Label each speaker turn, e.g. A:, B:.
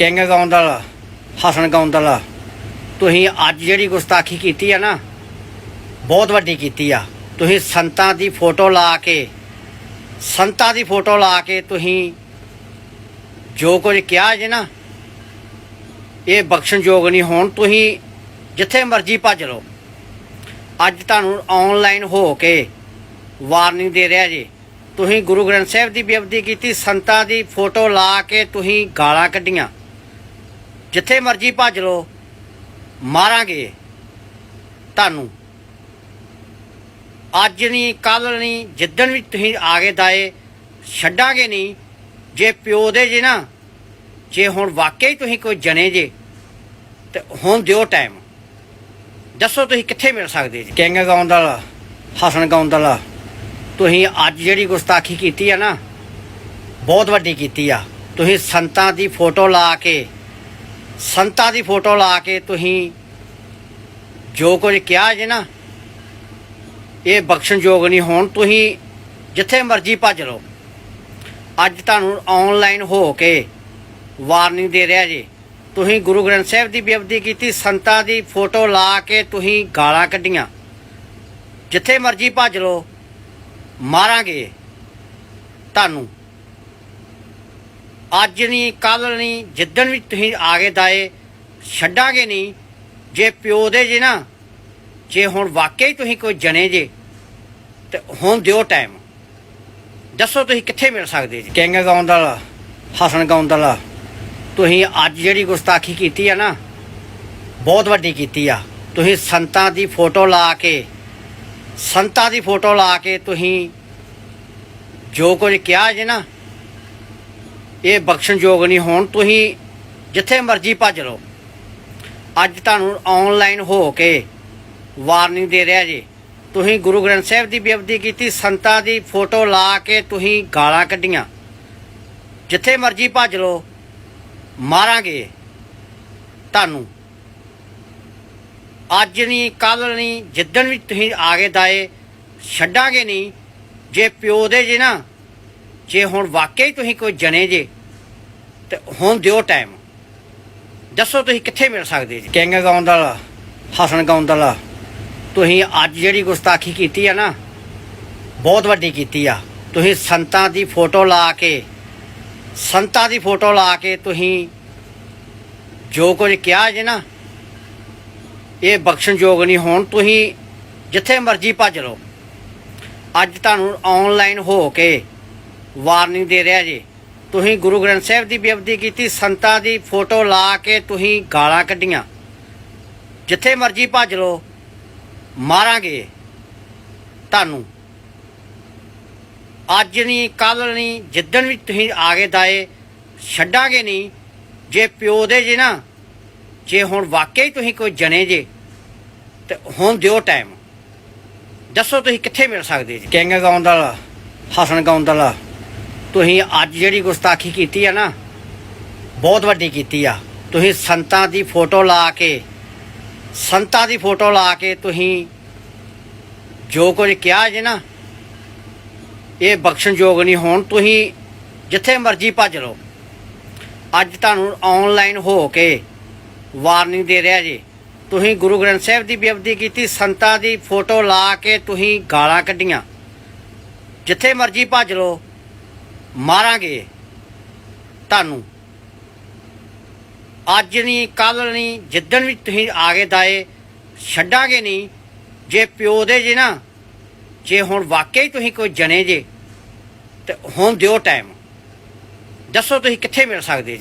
A: King ਗੌਂਦਲ Hasan ਗੌਂਦਲ ਤੁਸੀਂ ਅੱਜ ਜਿਹੜੀ ਗੁਸਤਾਖੀ ਕੀਤੀ ਆ ਨਾ, ਬਹੁਤ ਵੱਡੀ ਕੀਤੀ ਆ। ਤੁਸੀਂ ਸੰਤਾਂ ਦੀ ਫੋਟੋ ਲਾ ਕੇ, ਸੰਤਾਂ ਦੀ ਫੋਟੋ ਲਾ ਕੇ ਤੁਸੀਂ ਜੋ ਕੁਝ ਕਿਹਾ ਜੇ ਨਾ, ਇਹ ਬਖਸ਼ਣਯੋਗ ਨਹੀਂ ਹੋਣ। ਤੁਸੀਂ ਜਿੱਥੇ ਮਰਜ਼ੀ ਭੱਜ ਲਓ। ਅੱਜ ਤੁਹਾਨੂੰ ਆਨਲਾਈਨ ਹੋ ਕੇ ਵਾਰਨਿੰਗ ਦੇ ਰਿਹਾ ਜੀ। ਤੁਸੀਂ ਗੁਰੂ ਗ੍ਰੰਥ ਸਾਹਿਬ ਦੀ ਬੇਅਦਬੀ ਕੀਤੀ, ਸੰਤਾਂ ਦੀ ਫੋਟੋ ਲਾ ਕੇ ਤੁਸੀਂ ਗਾਲਾਂ ਕੱਢੀਆਂ। ਜਿੱਥੇ ਮਰਜ਼ੀ ਭੱਜ ਲਓ, ਮਾਰਾਂਗੇ ਤੁਹਾਨੂੰ। ਅੱਜ ਨਹੀਂ ਕੱਲ ਨਹੀਂ ਜਿੱਦਣ ਵੀ ਤੁਸੀਂ ਆਗੇ ਦਾਏ ਛੱਡਾਂਗੇ ਨਹੀਂ ਜੇ ਪਿਓ ਦੇ ਜੇ ਨਾ, ਜੇ ਹੁਣ ਵਾਕਈ ਤੁਸੀਂ ਕੋਈ ਜਣੇ ਜੇ, ਤੇ ਹੁਣ ਦਿਓ ਟਾਈਮ ਦੱਸੋ ਤੁਸੀਂ ਕਿੱਥੇ ਮਿਲ ਸਕਦੇ ਜੀ? ਕਿੰਗ ਗੌਂਦਲ ਹਸਨ ਗੌਂਦਲ ਤੁਸੀਂ ਅੱਜ ਜਿਹੜੀ ਗੁਸਤਾਖੀ ਕੀਤੀ ਆ ਨਾ, ਬਹੁਤ ਵੱਡੀ ਕੀਤੀ ਆ। ਤੁਸੀਂ ਸੰਤਾਂ ਦੀ ਫੋਟੋ ਲਾ ਕੇ ਸੰਤਾਂ ਦੀ ਫੋਟੋ ਲਾ ਕੇ ਤੁਸੀਂ ਜੋ ਕੁਝ ਕਿਹਾ ਜੇ ਨਾ, ਇਹ ਬਖਸ਼ਣਯੋਗ ਨਹੀਂ ਹੋਣ, ਤੁਸੀਂ ਜਿੱਥੇ ਮਰਜ਼ੀ ਭੱਜ ਲਓ। ਅੱਜ ਤੁਹਾਨੂੰ ਆਨਲਾਈਨ ਹੋ ਕੇ ਵਾਰਨਿੰਗ ਦੇ ਰਿਹਾ ਜੀ। ਤੁਸੀਂ ਗੁਰੂ ਗ੍ਰੰਥ ਸਾਹਿਬ ਦੀ ਬੇਅਦਬੀ ਕੀਤੀ, ਸੰਤਾਂ ਦੀ ਫੋਟੋ ਲਾ ਕੇ ਤੁਸੀਂ ਗਾਲਾਂ ਕੱਢੀਆਂ। ਜਿੱਥੇ ਮਰਜ਼ੀ ਭੱਜ ਲਓ, ਮਾਰਾਂਗੇ ਤੁਹਾਨੂੰ। ਅੱਜ ਨਹੀਂ ਕੱਲ ਨਹੀਂ, ਜਿੱਦਣ ਵੀ ਤੁਸੀਂ ਆਗੇ ਦਾਏ ਛੱਡਾਂਗੇ ਨਹੀਂ, ਜੇ ਪਿਓ ਦੇ ਜੇ ਨਾ, ਜੇ ਹੁਣ ਵਾਕਈ ਤੁਸੀਂ ਕੋਈ ਜਣੇ ਜੇ, ਤੇ ਹੁਣ ਦਿਓ ਟਾਈਮ ਦੱਸੋ ਤੁਸੀਂ ਕਿੱਥੇ ਮਿਲ ਸਕਦੇ ਜੀ? ਕਿੰਗ ਗਾਉਂਦਲ ਹਸਨ ਗਾਉਂਦਲ ਤੁਸੀਂ ਅੱਜ ਜਿਹੜੀ ਗੁਸਤਾਖੀ ਕੀਤੀ ਆ ਨਾ, ਬਹੁਤ ਵੱਡੀ ਕੀਤੀ ਆ। ਤੁਸੀਂ ਸੰਤਾਂ ਦੀ ਫੋਟੋ ਲਾ ਕੇ, ਸੰਤਾਂ ਦੀ ਫੋਟੋ ਲਾ ਕੇ ਤੁਸੀਂ ਜੋ ਕੁਝ ਕਿਹਾ ਜੇ ਨਾ ਇਹ ਬਖਸ਼ਣਯੋਗ ਨਹੀਂ ਹੋਣ, ਤੁਸੀਂ ਜਿੱਥੇ ਮਰਜ਼ੀ ਭੱਜ ਲਓ। ਅੱਜ ਤੁਹਾਨੂੰ ਆਨਲਾਈਨ ਹੋ ਕੇ ਵਾਰਨਿੰਗ ਦੇ ਰਿਹਾ ਜੀ। ਤੁਸੀਂ ਗੁਰੂ ਗ੍ਰੰਥ ਸਾਹਿਬ ਦੀ ਬੇਅਦਬੀ ਕੀਤੀ, ਸੰਤਾਂ ਦੀ ਫੋਟੋ ਲਾ ਕੇ ਤੁਸੀਂ ਗਾਲਾਂ ਕੱਢੀਆਂ। ਜਿੱਥੇ ਮਰਜ਼ੀ ਭੱਜ ਲਓ, ਮਾਰਾਂਗੇ ਤੁਹਾਨੂੰ। ਅੱਜ ਨਹੀਂ ਕੱਲ ਨਹੀਂ, ਜਿੱਦਣ ਵੀ ਤੁਸੀਂ ਆਗੇ ਦਾਏ ਛੱਡਾਂਗੇ ਨਹੀਂ। ਜੇ ਪਿਓ ਦੇ ਜੇ ਨਾ ਜੇ ਹੁਣ ਵਾਕਈ ਤੁਸੀਂ ਕੋਈ ਜਣੇ ਜੇ, ਤੇ ਹੁਣ ਦਿਓ ਟਾਈਮ ਦੱਸੋ ਤੁਸੀਂ ਕਿੱਥੇ ਮਿਲ ਸਕਦੇ ਜੀ? ਕਿੰਗ ਗੌਂਦਲ ਹਸਨ ਗੌਂਦਲ ਤੁਸੀਂ ਅੱਜ ਜਿਹੜੀ ਗੁਸਤਾਖੀ ਕੀਤੀ ਆ ਨਾ, ਬਹੁਤ ਵੱਡੀ ਕੀਤੀ ਆ। ਤੁਸੀਂ ਸੰਤਾਂ ਦੀ ਫੋਟੋ ਲਾ ਕੇ, ਸੰਤਾਂ ਦੀ ਫੋਟੋ ਲਾ ਕੇ ਤੁਸੀਂ ਜੋ ਕੁਝ ਕਿਹਾ ਜੇ ਨਾ, ਇਹ ਬਖਸ਼ਣਯੋਗ ਨਹੀਂ ਹੋਣ। ਤੁਸੀਂ ਜਿੱਥੇ ਮਰਜ਼ੀ ਭੱਜ ਲਓ। ਅੱਜ ਤੁਹਾਨੂੰ ਆਨਲਾਈਨ ਹੋ ਕੇ ਵਾਰਨਿੰਗ ਦੇ ਰਿਹਾ ਜੀ। ਤੁਸੀਂ ਗੁਰੂ ਗ੍ਰੰਥ ਸਾਹਿਬ ਦੀ ਬੇਅਦਬੀ ਕੀਤੀ, ਸੰਤਾਂ ਦੀ ਫੋਟੋ ਲਾ ਕੇ ਤੁਸੀਂ ਗਾਲਾਂ ਕੱਢੀਆਂ। ਜਿੱਥੇ ਮਰਜ਼ੀ ਭੱਜ ਲਓ, ਮਾਰਾਂਗੇ ਤੁਹਾਨੂੰ। ਅੱਜ ਨਹੀਂ ਕੱਲ ਨਹੀਂ, ਜਿੱਦਣ ਵੀ ਤੁਸੀਂ ਆਗੇ ਦਾਏ, ਛੱਡਾਂਗੇ ਨਹੀਂ। ਜੇ ਪਿਓ ਦੇ ਜੇ ਨਾ, ਜੇ ਹੁਣ ਵਾਕਈ ਤੁਸੀਂ ਕੋਈ ਜਣੇ ਜੇ, ਤੇ ਹੁਣ ਦਿਓ ਟਾਈਮ। ਦੱਸੋ ਤੁਸੀਂ ਕਿੱਥੇ ਮਿਲ ਸਕਦੇ ਜੀ? ਕਿੰਗ ਗੌਂਦਲ ਹਸਨ ਗੌਂਦਲ ਤੁਸੀਂ ਅੱਜ ਜਿਹੜੀ ਗੁਸਤਾਖੀ ਕੀਤੀ ਆ ਨਾ, ਬਹੁਤ ਵੱਡੀ ਕੀਤੀ ਆ। ਤੁਸੀਂ ਸੰਤਾਂ ਦੀ ਫੋਟੋ ਲਾ ਕੇ, ਸੰਤਾਂ ਦੀ ਫੋਟੋ ਲਾ ਕੇ ਤੁਸੀਂ ਜੋ ਕੁਝ ਕਿਹਾ ਜੇ ਨਾ, ਇਹ ਬਖਸ਼ਣਯੋਗ ਨਹੀਂ ਹੋਣ। ਤੁਸੀਂ ਜਿੱਥੇ ਮਰਜ਼ੀ ਭੱਜ ਲਓ। ਅੱਜ ਤੁਹਾਨੂੰ ਆਨਲਾਈਨ ਹੋ ਕੇ ਵਾਰਨਿੰਗ ਦੇ ਰਿਹਾ ਜੀ। ਤੁਸੀਂ ਗੁਰੂ ਗ੍ਰੰਥ ਸਾਹਿਬ ਦੀ ਬੇਅਦਬੀ ਕੀਤੀ, ਸੰਤਾਂ ਦੀ ਫੋਟੋ ਲਾ ਕੇ ਤੁਸੀਂ ਗਾਲਾਂ ਕੱਢੀਆਂ। ਜਿੱਥੇ ਮਰਜ਼ੀ ਭੱਜ ਲਓ। ਮਾਰਾਂਗੇ ਤੁਹਾਨੂੰ। ਅੱਜ ਨਹੀਂ ਕੱਲ ਨਹੀਂ ਜਿੱਦਣ ਵੀ ਤੁਸੀਂ ਆਗੇ ਦਾਏ ਛੱਡਾਂਗੇ ਨਹੀਂ ਜੇ ਪਿਓ ਦੇ ਜੇ ਨਾ, ਜੇ ਹੁਣ ਵਾਕਈ ਤੁਸੀਂ ਕੋਈ ਜਣੇ ਜੇ, ਤੇ ਹੁਣ ਦਿਓ ਟਾਈਮ ਦੱਸੋ ਤੁਸੀਂ ਕਿੱਥੇ ਮਿਲ ਸਕਦੇ